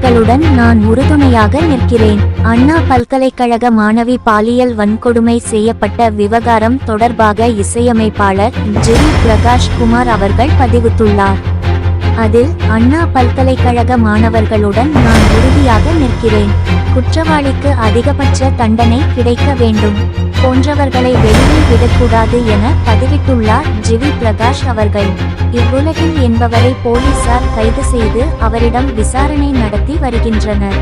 மாணவர்களுடன் நான் உறுதுணையாக நிற்கிறேன். அண்ணா பல்கலைக்கழக மாணவி பாலியல் வன்கொடுமை செய்யப்பட்ட விவகாரம் தொடர்பாக இசையமைப்பாளர் ஜெரி பிரகாஷ் குமார் அவர்கள் பதிவித்துள்ளார். அதில் அண்ணா பல்கலைக்கழக மாணவர்களுடன் நான் உறுதியாக நிற்கிறேன். குற்றவாளிக்கு அதிகபட்ச தண்டனை கிடைக்க வேண்டும். போன்றவர்களை வெளியே விடக்கூடாது என பதிவிட்டுள்ளார் ஜிவி பிரகாஷ் அவர்கள். இவ்வுலகில் என்பவரை போலீசார் கைது செய்து அவரிடம் விசாரணை நடத்தி வருகின்றனர்.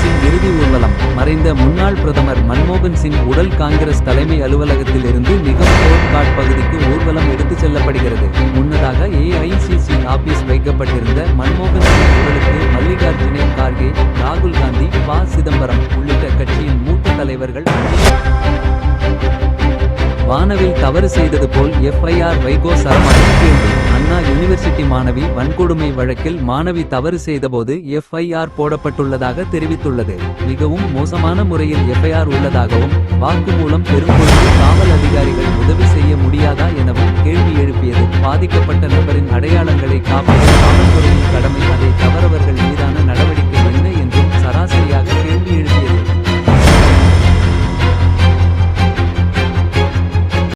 சிங் இறுதி ஊர்வலம். மறைந்த முன்னாள் பிரதமர் மன்மோகன் சிங் உடல் காங்கிரஸ் தலைமை அலுவலகத்தில் இருந்து நிகம் ரோட் பகுதிக்கு ஊர்வலம் எடுத்துச் செல்லப்படுகிறது. முன்னதாக ஏஐசிசி ஆபீஸ் வைக்கப்பட்டிருந்த மன்மோகன் சிங் உடலுக்கு மல்லிகார்ஜுனே கார்கே ராகுல் காந்தி ப. சிதம்பரம் உள்ளிட்ட கட்சியின் தலைவர்கள். வானவில் தவறு செய்தது போல் எஃப்ஐஆர் வைகோ சரமாரி கேள்வி. அண்ணா யூனிவர்சிட்டி மாணவி வன்கொடுமை வழக்கில் மாணவி தவறு செய்தபோது எஃப்ஐஆர் போடப்பட்டுள்ளதாக தெரிவித்துள்ளது. மிகவும் மோசமான முறையில் எஃப்ஐஆர் உள்ளதாகவும் வாக்குமூலம் பெறும்பொழுது காவல் அதிகாரிகள் உதவி செய்ய முடியாதா எனவும் கேள்வி எழுப்பியது. பாதிக்கப்பட்ட நபரின் அடையாளங்களை காப்பாற்ற காவல்துறையின் கடமை அதை